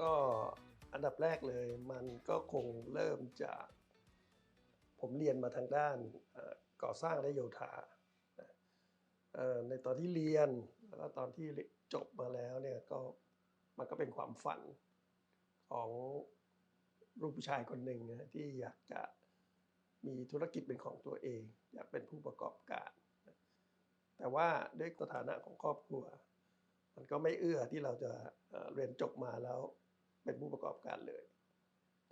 ก็อันดับแรกเลยมันก็คงเริ่มจาก ผมเรียนมาทางด้านก่อสร้างและโยธาในตอนที่เรียนแล้วก็ตอนที่จบมาแล้วเนี่ยก็มันก็เป็นความฝันของลูกผู้ชายคนหนึ่งนะที่อยากจะมีธุรกิจเป็นของตัวเอง อยากเป็นผู้ประกอบการ แต่ว่าด้วยสถานะของครอบครัว มันก็ไม่เอื้อที่เราจะเรียนจบมาแล้ว เป็นผู้ประกอบการเลย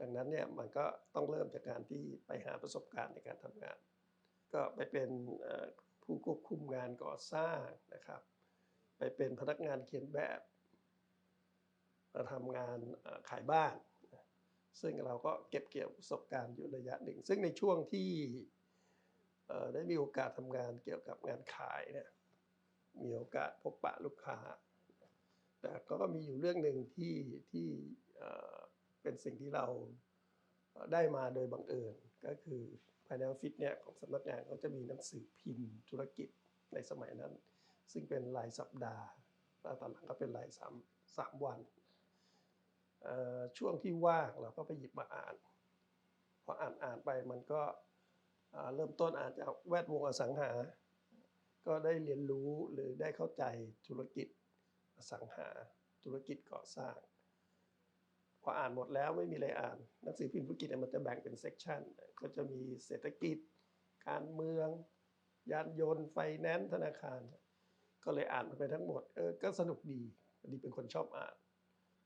ดังนั้นเนี่ยมันก็ต้องเริ่มจากการที่ไปหาประสบการณ์ในการทำงาน ก็ไปเป็นผู้ควบคุมงานก่อสร้างนะครับ ไปเป็นพนักงานเขียนแบบมาทำงานขายบ้าน ซึ่งเราก็เก็บเกี่ยวประสบการณ์อยู่ระยะหนึ่ง ซึ่งในช่วงที่ได้มีโอกาสทำงานเกี่ยวกับงานขายเนี่ยมีโอกาสพบปะลูกค้า แต่ก็มีอยู่เรื่องหนึ่งที่ที่เป็นสิ่งที่เราได้มาโดยบังเอิญก็คือภายในออฟฟิศเนี่ยของสำนักงานเขาจะมีหนังสือพิมพ์ธุรกิจในสมัยนั้น ซึ่งเป็นรายสัปดาห์แล้วตอนหลังก็เป็นรายสามสามวัน ช่วงที่ว่างเราก็ไปหยิบมาอ่านพออ่านอ่านไปมันก็เริ่มต้นอ่านจากแวดวงอสังหา ก็ได้เรียนรู้หรือได้เข้าใจธุรกิจ สังหา ธุรกิจก่อสร้าง พออ่านหมดแล้วไม่มีอะไรอ่าน หนังสือพิมพ์ธุรกิจมันจะแบ่งเป็นเซกชันก็จะมีเศรษฐกิจ การเมือง ยานยนต์ไฟแนนซ์ธนาคาร ก็เลยอ่านไปทั้งหมดเออก็สนุกดีดีเป็นคนชอบอ่าน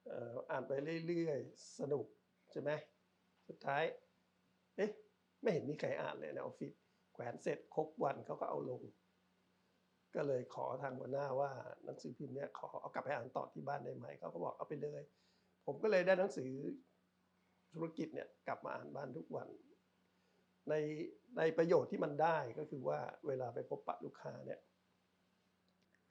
ออ่านไปเรื่อยๆ สนุกใช่ไหมสุดท้ายเอ๊ะไม่เห็นมีใครอ่านเลยในออฟฟิศแขวนเสร็จครบวันเขาก็เอาลง ก็เลยขอทางหัวหน้าว่าหนังสือพิมพ์เนี่ยขอเอากลับไปอ่านต่อที่บ้านได้ไหมเขาก็บอกเอาไปเลย ผมก็เลยได้หนังสือธุรกิจเนี่ยกลับมาอ่านบ้านทุกวัน ในในประโยชน์ที่มันได้ก็คือว่าเวลาไปพบปะลูกค้าเนี่ย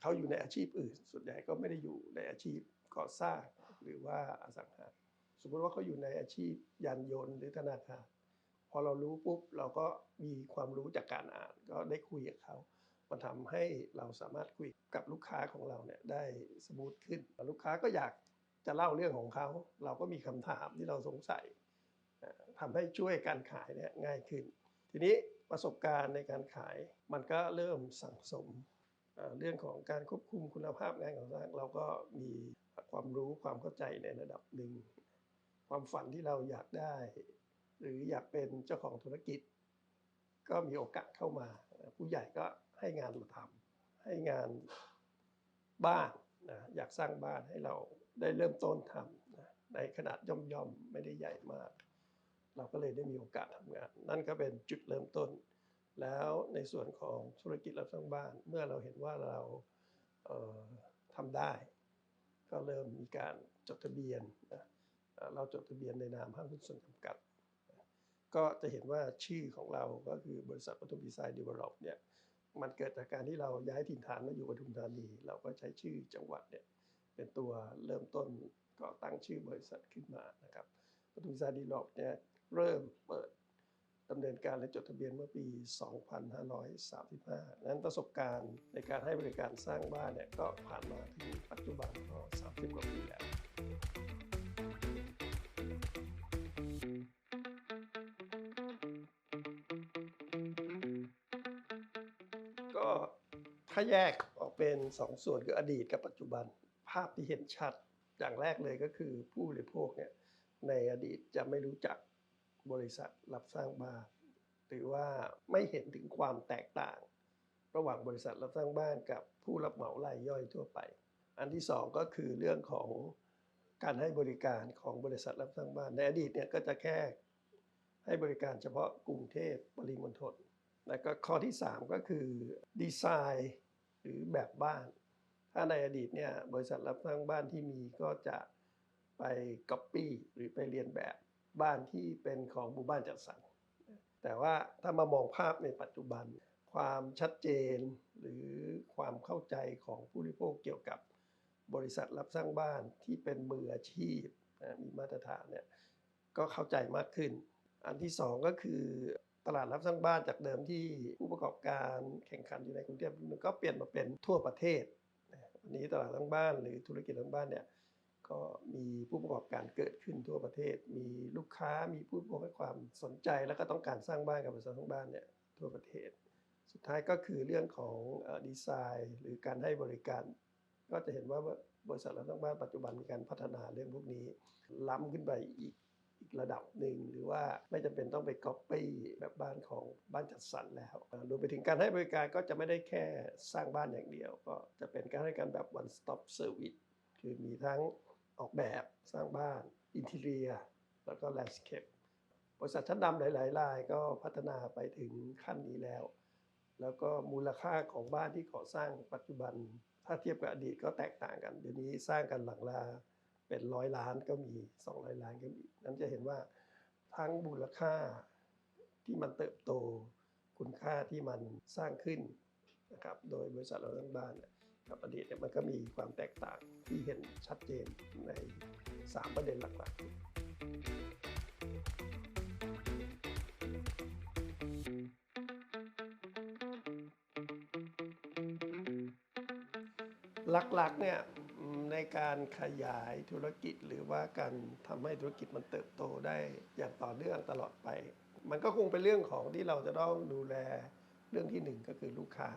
เขาอยู่ในอาชีพอื่น ส่วนใหญ่ก็ไม่ได้อยู่ในอาชีพก่อสร้างหรือว่าอสังหาสมมติว่าเขาอยู่ในอาชีพยานยนต์หรือธนาคารพอเรารู้ปุ๊บเราก็มีความรู้จากการอ่าน ก็ได้คุยกับเขา มันทำให้เราสามารถคุยกับลูกค้าของเราเนี่ยได้สมูทขึ้น ลูกค้าก็อยากจะเล่าเรื่องของเขา เราก็มีคำถามที่เราสงสัยเอ่อทำให้ช่วยการขายเนี่ยง่ายขึ้น ทีนี้ประสบการณ์ในการขายมันก็เริ่มสั่งสม เรื่องของการควบคุมคุณภาพงานของสร้างเราก็มีความรู้ความเข้าใจในระดับหนึ่ง ความฝันที่เราอยากได้ หรืออยากเป็นเจ้าของธุรกิจ ก็มีโอกาสเข้ามา ผู้ใหญ่ก็ ให้งานเราทำให้งานบ้านนะอยากสร้างบ้านให้เราได้เริ่มต้นทำนะในขนาดย่อมๆไม่ได้ใหญ่มาก เราก็เลยได้มีโอกาสทำงาน นั่นก็เป็นจุดเริ่มต้น แล้วในส่วนของธุรกิจรับสร้างบ้าน เมื่อเราเห็นว่าเราเทำได้ ก็เริ่มมีการจดทะเบียนนะเอ่อเราจดทะเบียนในนามห้างหุ้นส่วนจำกัด ก็จะเห็นว่าชื่อของเราก็คือบริษัทปทุมดีไซน์ดีเวลลอปเนี่ย มันเกิดจากการที่เราย้ายถิ่นฐานมาอยู่ปทุมธานี เราก็ใช้ชื่อจังหวัดเนี่ยเป็นตัวเริ่มต้นก็ตั้งชื่อบริษัทขึ้นมานะครับปทุมดีไซน์ดีเวลอปเนี่ยเริ่มเปิดดำเนินการและจดทะเบียนเมื่อปี 2535 นั้นประสบการณ์ในการให้บริการสร้างบ้านเนี่ยก็ผ่านมาถึงปัจจุบันก็ 30 กว่าปีแล้วาแยกออกเป็นสองส่วนคืออดีตกับปัจจุบัน ภาพที่เห็นชัดอย่างแรกเลยก็คือผู้บริโภคเนี่ยในอดีตจะไม่รู้จักบริษัทรับสร้างบ้านหรือว่าไม่เห็นถึงความแตกต่าง ระหว่างบริษัทรับสร้างบ้านกับผู้รับเหมารายย่อยทั่วไป อันที่สองก็คือเรื่องของการให้บริการของบริษัทรับสร้างบ้านในอดีตเนี่ยก็จะแค่ให้บริการเฉพาะกรุงเทพปริมณฑลแล้วก็ข้อที่ 3 ก็คือดีไซน์ หรือแบบบ้าน ถ้าในอดีตเนี่ยบริษัทรับสร้างบ้านที่มีก็จะไปก๊อปปี้หรือไปเรียนแบบบ้านที่เป็นของหมู่บ้านจัดสรรแต่ว่าถ้ามามองภาพในปัจจุบัน ความชัดเจนหรือความเข้าใจของผู้บริโภคเกี่ยวกับบริษัทรับสร้างบ้านที่เป็นมืออาชีพมีมาตรฐานเนี่ยก็เข้าใจมากขึ้น อันที่สองก็คือ ตลาดรับสร้างบ้านจากเดิมที่ผู้ประกอบการแข่งขันอยู่ในกรุงเทพก็เปลี่ยนมาเป็นทั่วประเทศวันนี้ตลาดสร้างบ้านหรือธุรกิจสร้างบ้านเนี่ยก็มีผู้ประกอบการเกิดขึ้นทั่วประเทศ มีลูกค้ามีผู้บริโภคให้ความสนใจ แล้วก็ต้องการสร้างบ้านกับบริษัทสร้างบ้านเนี่ยทั่วประเทศ สุดท้ายก็คือเรื่องของดีไซน์หรือการให้บริการ ก็จะเห็นว่าบริษัทเราทั้งบ้านปัจจุบันมีการพัฒนาเรื่องพวกนี้ล้ำขึ้นไปอีก ระดับหนึ่ง หรือว่าไม่จำเป็นต้องไปก๊อปปี้แบบบ้านของบ้านจัดสรรแล้วรวมไปถึงการให้บริการก็จะไม่ได้แค่สร้างบ้านอย่างเดียว ก็จะเป็นการให้การแบบ one stop service คือมีทั้งออกแบบสร้างบ้านอินเทเรีย แล้วก็แลนด์สเคปบริษัทชั้นนำหลายๆรายก็พัฒนาไปถึงขั้นนี้แล้ว แล้วก็มูลค่าของบ้านที่ก่อสร้างปัจจุบัน ถ้าเทียบกับอดีตก็แตกต่างกัน เดี๋ยวนี้สร้างกันหลังละ เป็นร้อยล้านก็มี 200 ล้านก็มี นั้นจะเห็นว่าทั้งมูลค่าที่มันเติบโต คุณค่าที่มันสร้างขึ้นนะครับโดยบริษัทเราทั้งบ้านกับอดีตเนี่ยมันก็มีความแตกต่างที่เห็นชัดเจนใน 3 ประเด็นหลักๆหลักๆเนี่ย ในการขยายธุรกิจ หรือว่าการทำให้ธุรกิจมันเติบโตได้อย่างต่อเนื่องตลอดไป มันก็คงเป็นเรื่องของที่เราจะต้องดูแลเรื่องที่หนึ่งก็คือลูกค้า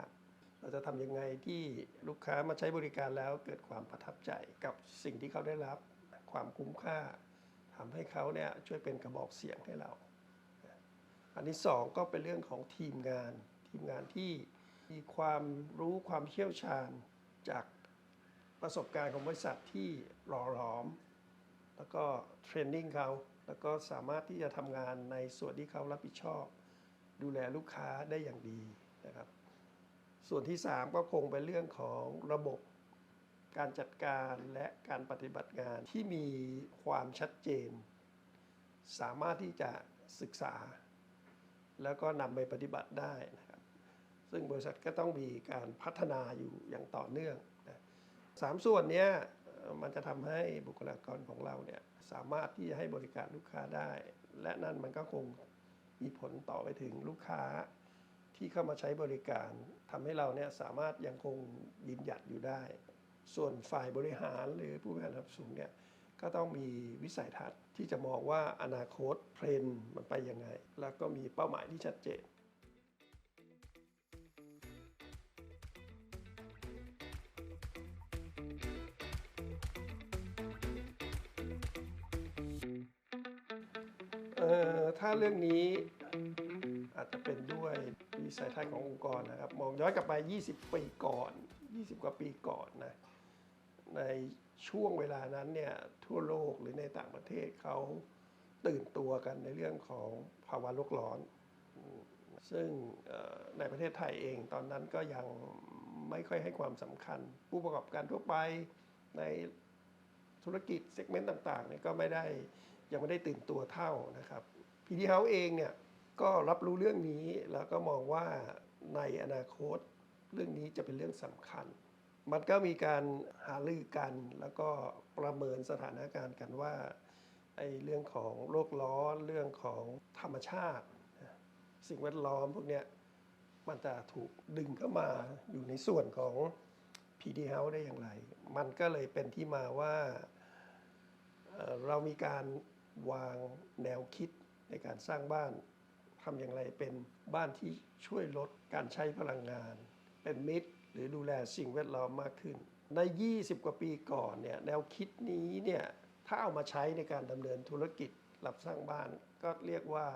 เราจะทำยังไงที่ลูกค้ามาใช้บริการแล้วเกิดความประทับใจกับสิ่งที่เขาได้รับความคุ้มค่าทำให้เขาเนี่ยช่วยเป็นกระบอกเสียงให้เรา อันที่สองก็เป็นเรื่องของทีมงาน ทีมงานที่มีความรู้ความเชี่ยวชาญจาก ประสบการณ์ของบริษัทที่หล่อหลอม แล้วก็เทรนนิ่งเขา แล้วก็สามารถที่จะทำงานในส่วนที่เขารับผิดชอบ ดูแลลูกค้าได้อย่างดีนะครับ ส่วนที่ 3 ก็คงเป็นเรื่องของระบบการจัดการและการปฏิบัติงานที่มีความชัดเจน สามารถที่จะศึกษา แล้วก็นำไปปฏิบัติได้นะครับ ซึ่งบริษัทก็ต้องมีการพัฒนาอยู่อย่างต่อเนื่อง สามส่วนเนี้ยมันจะทำให้บุคลากรของเราเนี่ยสามารถที่จะให้บริการลูกค้าได้ และนั่นมันก็คงมีผลต่อไปถึงลูกค้าที่เข้ามาใช้บริการทำให้เราเนี่ยสามารถยังคงยืนหยัดอยู่ได้ ส่วนฝ่ายบริหารหรือผู้บริหารระดับสูงเนี่ยก็ต้องมีวิสัยทัศน์ที่จะมองว่าอนาคตเทรนด์มันไปยังไง แล้วก็มีเป้าหมายที่ชัดเจน ถ้าเรื่องนี้อาจจะเป็นด้วยวิสัยทัศน์ขององค์กรนะครับ มองย้อนกลับไป 20 ปีก่อน 20 กว่าปีก่อนนะ ในช่วงเวลานั้นเนี่ยทั่วโลกหรือในต่างประเทศเขาตื่นตัวกันในเรื่องของภาวะโลกร้อน ซึ่งในประเทศไทยเองตอนนั้นก็ยังไม่ค่อยให้ความสำคัญ ผู้ประกอบการทั่วไปในธุรกิจเซกเมนต์ต่างๆเนี่ยก็ไม่ได้ยังไม่ได้ตื่นตัวเท่านะครับ พีดีเฮาเองเนี่ยก็รับรู้เรื่องนี้ แล้วก็มองว่าในอนาคตเรื่องนี้จะเป็นเรื่องสำคัญ มันก็มีการหารือกัน แล้วก็ประเมินสถานการณ์กันว่าไอ้เรื่องของโลกร้อนเรื่องของธรรมชาติ สิ่งแวดล้อมพวกเนี้ยมันจะถูกดึงเข้ามาอยู่ในส่วนของ PD House ได้อย่างไร มันก็เลยเป็นที่มาว่า เรามีการวางแนวคิด ในการสร้างบ้านทำอย่างไรเป็นบ้านที่ช่วยลดการใช้พลังงาน เป็นมิตรหรือดูแลสิ่งแวดล้อมมากขึ้น ใน 20 กว่าปีก่อนเนี่ยแนวคิดนี้เนี่ยถ้าเอามาใช้ในการดำเนินธุรกิจรับสร้างบ้านก็เรียกว่า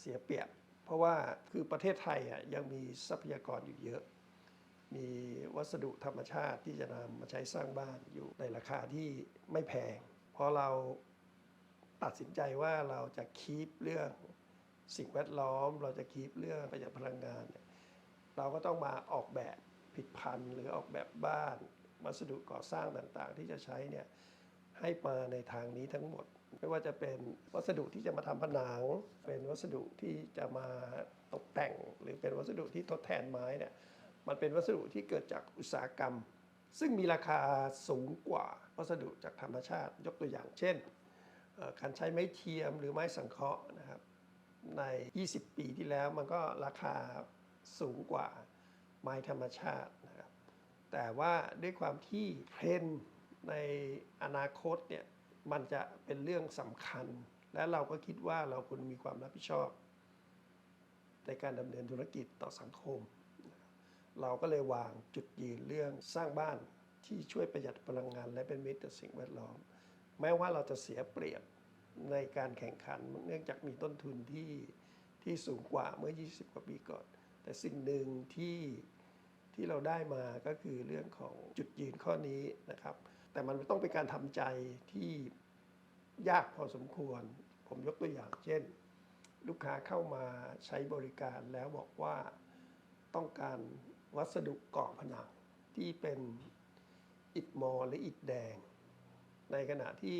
เสียเปรียบ เพราะว่าคือประเทศไทยอะยังมีทรัพยากรอยู่เยอะ มีวัสดุธรรมชาติที่จะนำมาใช้สร้างบ้านอยู่ในราคาที่ไม่แพงพอเรา ตัดสินใจว่าเราจะคีปเรื่องสิ่งแวดล้อม เราจะคีปเรื่องประหยัดพลังงานเนี่ยเราก็ต้องมาออกแบบผิดพันธุ์หรือออกแบบบ้านวัสดุก่อสร้างต่างๆ ที่จะใช้เนี่ยให้มาในทางนี้ทั้งหมด ไม่ว่าจะเป็นวัสดุที่จะมาทำผนัง เป็นวัสดุที่จะมาตกแต่ง หรือเป็นวัสดุที่ทดแทนไม้เนี่ยมันเป็นวัสดุที่เกิดจากอุตสาหกรรม ซึ่งมีราคาสูงกว่าวัสดุจากธรรมชาติยกตัวอย่างเช่น การใช้ไม้เทียมหรือไม้สังเคราะห์นะครับ ใน 20 ปีที่แล้วมันก็ราคาสูงกว่าไม้ธรรมชาตินะครับ แต่ว่าด้วยความที่เทรนในอนาคตเนี่ยมันจะเป็นเรื่องสำคัญ และเราก็คิดว่าเราควรมีความรับผิดชอบ ในการดำเนินธุรกิจต่อสังคม เราก็เลยวางจุดยืนเรื่องสร้างบ้านที่ช่วยประหยัดพลังงาน และเป็นมิตรต่อสิ่งแวดล้อม แม้ว่าเราจะเสียเปรียบในการแข่งขัน เนื่องจากมีต้นทุนที่ที่สูงกว่าเมื่อ 20 กว่าปีก่อน แต่สิ่งหนึ่งที่ที่เราได้มาก็คือเรื่องของจุดยืนข้อนี้นะครับ แต่มันต้องเป็นการทำใจที่ยากพอสมควร ผมยกตัวอย่างเช่น ลูกค้าเข้ามาใช้บริการแล้วบอกว่าต้องการวัสดุก่อผนังที่เป็นอิฐมอหรืออิฐแดง ในขณะที่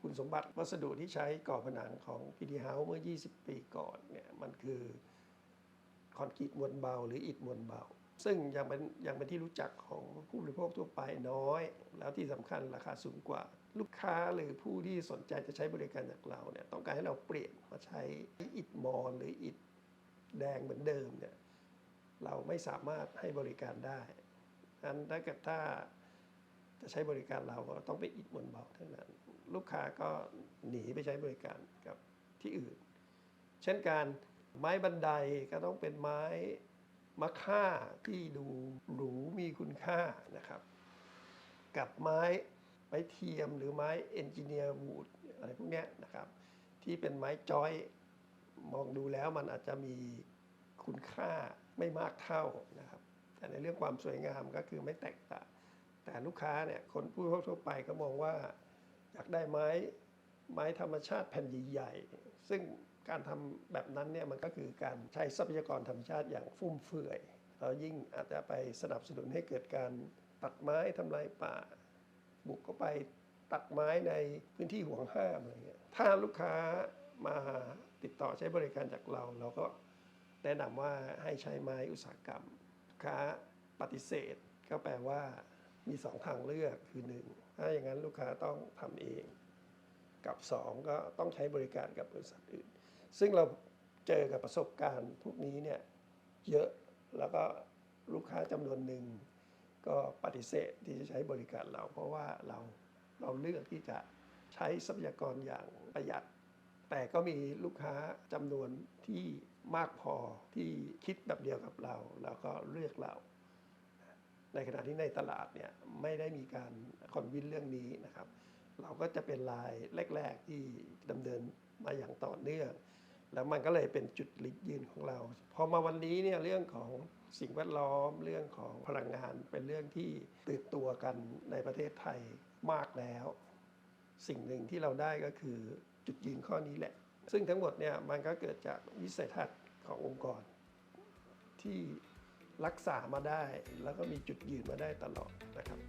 คุณสมบัติวัสดุที่ใช้ก่อผนังของ PD House เมื่อ 20 ปีก่อนเนี่ยมันคือคอนกรีตมวลเบา หรืออิฐมวลเบา ซึ่งยังเป็นยังเป็นที่รู้จักของผู้บริโภคทั่วไปน้อย แล้วที่สำคัญราคาสูงกว่า ลูกค้าหรือผู้ที่สนใจจะใช้บริการจากเราเนี่ยต้องการให้เราเปลี่ยนมาใช้อิฐมอญหรืออิฐแดงเหมือนเดิมเนี่ยเราไม่สามารถให้บริการได้นั้นถ้าเกิดถ้า จะใช้บริการเราก็ต้องเป็นอิฐมวลเบาเท่านั้น ลูกค้าก็หนีไปใช้บริการกับที่อื่น เช่นการไม้บันไดก็ต้องเป็นไม้มะค่าที่ดูหรูมีคุณค่านะครับ กับไม้ไม้เทียมหรือไม้เอนจิเนียร์วูดอะไรพวกนี้นะครับ ที่เป็นไม้จอยมองดูแล้วมันอาจจะมีคุณค่าไม่มากเท่านะครับ แต่ในเรื่องความสวยงามก็คือไม่แตกต่าง แต่ลูกค้าเนี่ยคนผู้บริโภคทั่วไปก็มองว่าอยากได้ไม้ไม้ธรรมชาติแผ่นใหญ่ๆซึ่งการทำแบบนั้นเนี่ยมันก็คือการใช้ทรัพยากรธรรมชาติอย่างฟุ่มเฟือยแล้วยิ่งอาจจะไปสนับสนุนให้เกิดการตัดไม้ทำลายป่า บุกเข้าไปตัดไม้ในพื้นที่ห่วงห้ามอะไรเงี้ยถ้าลูกค้ามาติดต่อใช้บริการจากเรา เราก็แนะนำว่าให้ใช้ไม้อุตสาหกรรม ลูกค้าปฏิเสธก็แปลว่า มีสองทางเลือกคือหนึ่งถ้าอย่างนั้นลูกค้าต้องทำเอง กับสองก็ต้องใช้บริการกับบริษัทอื่น ซึ่งเราเจอกับประสบการณ์พวกนี้เนี่ยเยอะแล้วก็ลูกค้าจำนวนหนึ่งก็ปฏิเสธที่จะใช้บริการเรา เพราะว่าเราเราเลือกที่จะใช้ทรัพยากรอย่างประหยัด แต่ก็มีลูกค้าจำนวนที่มากพอที่คิดแบบเดียวกับเรา แล้วก็เลือกเรา ในขณะที่ในตลาดเนี่ยไม่ได้มีการคอนวินเรื่องนี้นะครับ เราก็จะเป็นรายแรก ๆ ที่ดำเนินมาอย่างต่อเนื่อง แล้วมันก็เลยเป็นจุดลิกยืนของเรา พอมาวันนี้เนี่ยเรื่องของสิ่งแวดล้อมเรื่องของพลังงานเป็นเรื่องที่ตื่นตัวกันในประเทศไทยมากแล้ว สิ่งหนึ่งที่เราได้ก็คือจุดยืนข้อนี้แหละ ซึ่งทั้งหมดเนี่ยมันก็เกิดจากวิสัยทัศน์ขององค์กร ที่ รักษามาได้ แล้วก็มีจุดยืนมาได้ตลอดนะครับ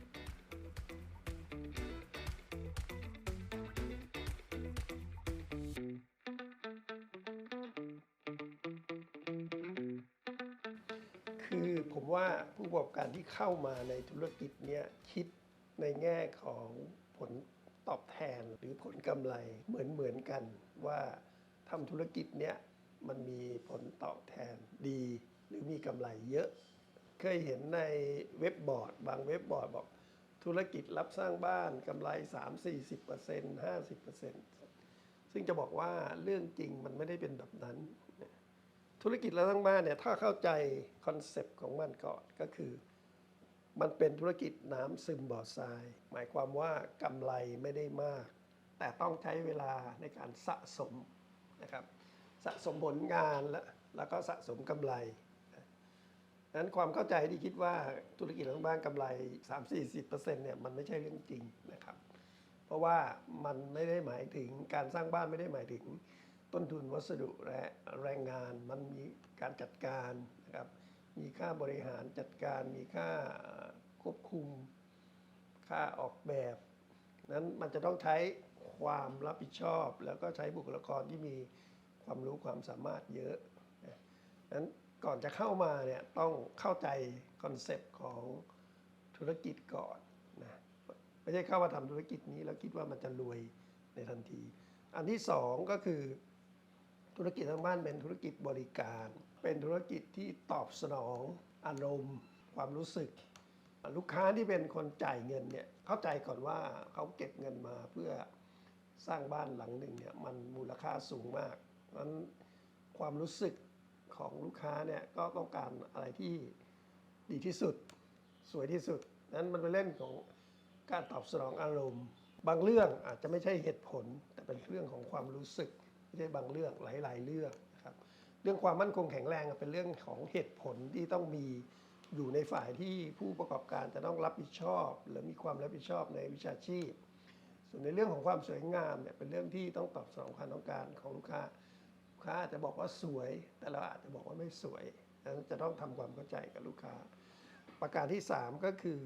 คือผมว่าผู้ประกอบการที่เข้ามาในธุรกิจเนี่ยคิดในแง่ของผลตอบแทนหรือผลกำไรเหมือนเหมือนๆกันว่าทำธุรกิจเนี่ยมันมีผลตอบแทนดี มีกำไรเยอะ เคยเห็นในเว็บบอร์ด บางเว็บบอร์ดบอก ธุรกิจรับสร้างบ้านกำไร 3-40% 50%ซึ่งจะบอกว่าเรื่องจริงมันไม่ได้เป็นแบบนั้น ธุรกิจรับสร้างบ้านเนี่ยถ้าเข้าใจคอนเซปต์ของมันก่อนก็คือ มันเป็นธุรกิจน้ำซึมบ่อทราย หมายความว่ากำไรไม่ได้มาก แต่ต้องใช้เวลาในการสะสมนะครับสะสมผลงานแล้วแล้วก็สะสมกำไร นั้นความเข้าใจที่คิดว่าธุรกิจรับบ้านกำไร 3-40%เนี่ยมันไม่ใช่เรื่องจริงนะครับ เพราะว่ามันไม่ได้หมายถึงการสร้างบ้านไม่ได้หมายถึงต้นทุนวัสดุและแรงงานมันมีการจัดการนะครับมีค่าบริหารจัดการมีค่าควบคุม ค่าออกแบบ นั้นมันจะต้องใช้ความรับผิดชอบ แล้วก็ใช้บุคลากรที่มีความรู้ความสามารถเยอะนั้น ก่อนจะเข้ามาเนี่ยต้องเข้าใจคอนเซปต์ของธุรกิจก่อนนะไม่ใช่เข้ามาทำธุรกิจนี้แล้วคิดว่ามันจะรวยในทันที อันที่สองก็คือ ธุรกิจทางบ้านเป็นธุรกิจบริการ เป็นธุรกิจที่ตอบสนองอารมณ์ ความรู้สึก ลูกค้าที่เป็นคนจ่ายเงินเนี่ยเข้าใจก่อนว่าเขาเก็บเงินมาเพื่อสร้างบ้านหลังหนึ่งเนี่ยมันมูลค่าสูงมากนั้นความรู้สึก ของลูกค้าเนี่ยก็ต้องการอะไรที่ดีที่สุด สวยที่สุด นั้นมันเป็นเรื่องของการตอบสนองอารมณ์ บางเรื่องอาจจะไม่ใช่เหตุผล แต่เป็นเรื่องของความรู้สึกไม่ใช่บางเรื่องหลาย ๆ เรื่องนะครับเรื่องความมั่นคงแข็งแรงเป็นเรื่องของเหตุผลที่ต้องมีอยู่ในฝ่ายที่ผู้ประกอบการจะต้องรับผิดชอบ หรือมีความรับผิดชอบในวิชาชีพ ส่วนในเรื่องของความสวยงามเนี่ยเป็นเรื่องที่ต้องตอบสนองความต้องการของลูกค้า ค้าอาจจะบอกว่าสวย แต่เราอาจจะบอกว่าไม่สวยดังนั้นจะต้องทำความเข้าใจกับลูกค้า ประการที่ 3 ก็คือ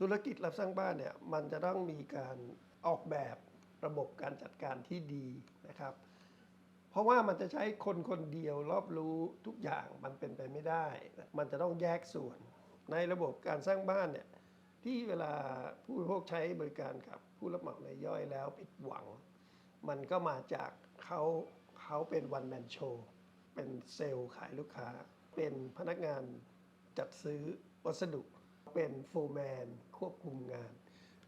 ธุรกิจรับสร้างบ้านเนี่ยมันจะต้องมีการออกแบบระบบการจัดการที่ดีนะครับ เพราะว่ามันจะใช้คนคนเดียวรอบรู้ทุกอย่างมันเป็นไปไม่ได้ มันจะต้องแยกส่วน ในระบบการสร้างบ้านเนี่ยที่เวลาผู้บริโภคใช้บริการกับผู้รับเหมาในยย่อยแล้วผิดหวัง มันก็มาจากเขา เขาเป็นวันแมนโชว์เป็นเซลล์ขายลูกค้า เป็นพนักงานจัดซื้อวัสดุ เป็นโฟร์แมนควบคุมงาน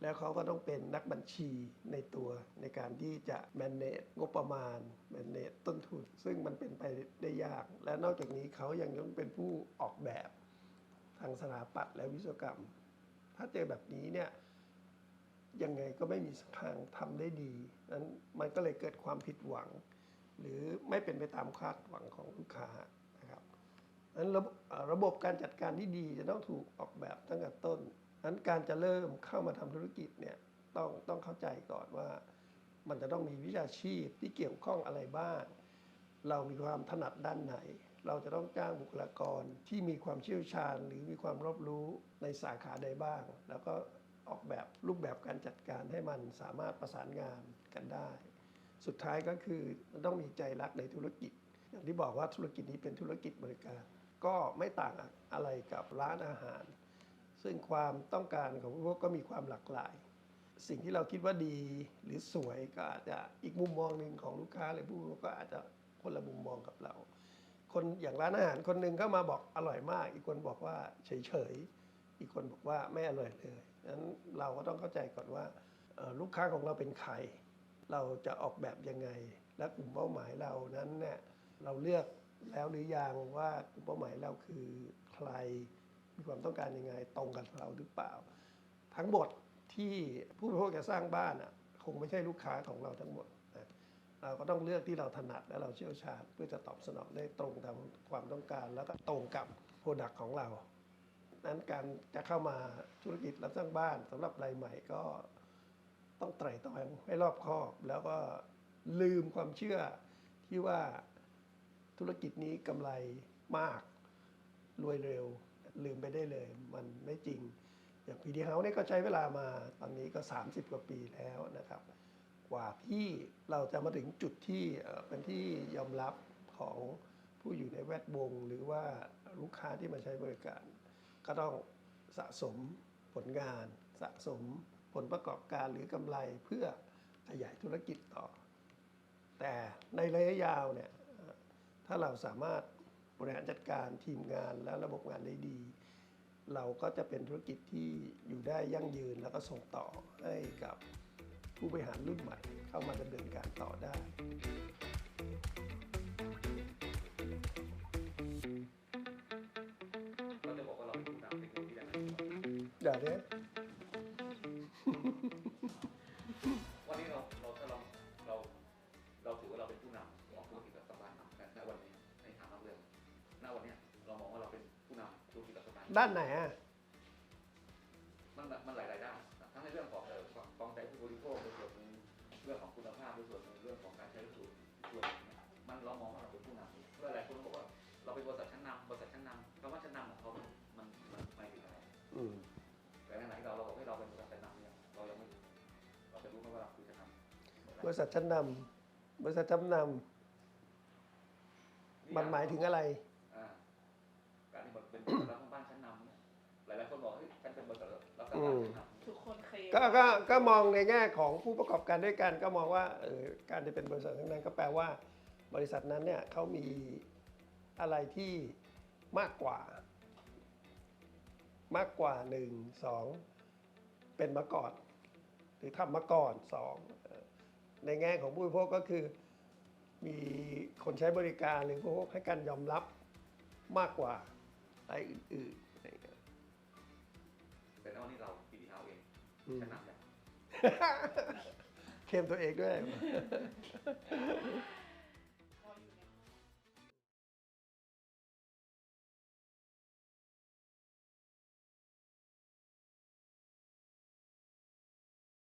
แล้วเขาก็ต้องเป็นนักบัญชีในตัวในการที่จะ manage งบประมาณ manage ต้นทุน ซึ่งมันเป็นไปได้ยาก และนอกจากนี้เขายังต้องเป็นผู้ออกแบบทางสถาปัตย์และวิศวกรรม ถ้าเจอแบบนี้เนี่ยยังไงก็ไม่มีทางทำได้ดีนั้นมันก็เลยเกิดความผิดหวัง หรือไม่เป็นไปตามคาดหวังของลูกค้านะครับนั้นระระบบการจัดการที่ดีจะต้องถูกออกแบบตั้งแต่ต้นนั้นการจะเริ่มเข้ามาทำธุรกิจเนี่ยต้องต้องเข้าใจก่อนว่า มันจะต้องมีวิชาชีพที่เกี่ยวข้องอะไรบ้าง เรามีความถนัดด้านไหน เราจะต้องจ้างบุคลากรที่มีความเชี่ยวชาญ หรือมีความรอบรู้ในสาขาใดบ้าง แล้วก็ออกแบบรูปแบบการจัดการให้มันสามารถประสานงานกันได้ สุดท้ายก็คือมันต้องมีใจรักในธุรกิจ อย่างที่บอกว่าธุรกิจนี้เป็นธุรกิจบริการ ก็ไม่ต่างอะไรกับร้านอาหาร ซึ่งความต้องการของพวกก็มีความหลากหลาย สิ่งที่เราคิดว่าดีหรือสวยก็อาจจะอีกมุมมองหนึ่งของลูกค้าหรือผู้บริโภคก็อาจจะคนละมุมมองกับเรา คนอย่างร้านอาหารคนหนึ่งก็มาบอกอร่อยมาก อีกคนบอกว่าเฉยๆอีกคนบอกว่าไม่อร่อยเลยนั้นเราก็ต้องเข้าใจก่อนว่าลูกค้าของเราเป็นใคร เราจะออกแบบยังไง และกลุ่มเป้าหมายเรานั้นเนี่ยเราเลือกแล้วหรือยังว่ากลุ่มเป้าหมายเราคือใคร มีความต้องการยังไง ตรงกับเราหรือเปล่า ทั้งหมดที่ผู้บริโภคจะสร้างบ้านอะคงไม่ใช่ลูกค้าของเราทั้งหมดนะเราก็ต้องเลือกที่เราถนัดและเราเชี่ยวชาญเพื่อจะตอบสนองได้ตรงตามความต้องการ แล้วก็ตรงกับโปรดักต์ของเรานั้นการจะเข้ามาธุรกิจรับสร้างบ้านสำหรับรายใหม่ก็ ต้องไตร่ตรองให้รอบคอบ แล้วก็ลืมความเชื่อที่ว่าธุรกิจนี้กำไรมาก รวยเร็ว ลืมไปได้เลย มันไม่จริง อย่างพีดีเฮาเนี่ยก็ใช้เวลามาตอนนี้ก็ 30 กว่าปีแล้วนะครับ กว่าที่เราจะมาถึงจุดที่เอ่อเป็นที่ยอมรับของผู้อยู่ในแวดวง หรือว่าลูกค้าที่มาใช้บริการ ก็ต้องสะสมผลงานสะสม ผลประกอบการหรือกำไรเพื่อขยายธุรกิจต่อ แต่ในระยะยาวเนี่ยเอ่อถ้าเราสามารถบริหารจัดการทีมงานและระบบงานได้ดี เราก็จะเป็นธุรกิจที่อยู่ได้ยั่งยืนแล้วก็ส่งต่อให้กับผู้บริหารรุ่นใหม่เข้ามาดำเนินการต่อได้เราจะบอกว่าเราเป็นผู้นำเป็นคนที่ได้ไหมเดี๋ย วนี้วันนี้เราเราถ้าเราเราเราถือว่าเราเป็นผู้นำของธุรกิจรัฐบาลกันณวันนี้ในฐานะเรื่องณวันเนี้ยเรามองว่าเราเป็นผู้นำธุรกิจรัฐบาลด้านไหนอะมันมันหลายๆด้านทั้งในเรื่องของเอ่อความความใจผู้บริโภคในส่วนหนึ่งเรื่องของคุณภาพในส่วนหนึ่งเรื่องของการใช้วัสดุส่วนหนึ่งเนี่ยมันเรามองว่าเราเป็นผู้นำเพื่ออะไรคนบอกว่าเราเป็นบริษัทชั้นนำบริษัท บริษัทชั้นนำบริษัทชั้นนำมันหมายถึงอะไรอ่าการที่มันเป็นบริษัทรับบ้านชั้นนำเนี่ยหลายๆคนบอกเฮ้ยฉันเป็นบริษัทรับบ้านชั้นนำทุกคนเคลมก็ก็ก็มองในแง่ของผู้ประกอบการด้วยกัน ก็มองว่าเออการจะเป็นบริษัททั้งนั้นก็แปลว่า บริษัทนั้นเนี่ยเขามีอะไรที่มากกว่า มากกว่าหนึ่งสองเป็นมาก่อน หรือทำมาก่อนสองเอ่อ ในแง่ของผู้บริโภคก็คือ มีคนใช้บริการหรือผู้บริโภคให้การยอมรับมากกว่ารายอื่นๆอะไรอย่างเงี้ยแต่ในวันนี้เรา PTR เองอืมชนะเนี่ยเคลมตัวเองด้วย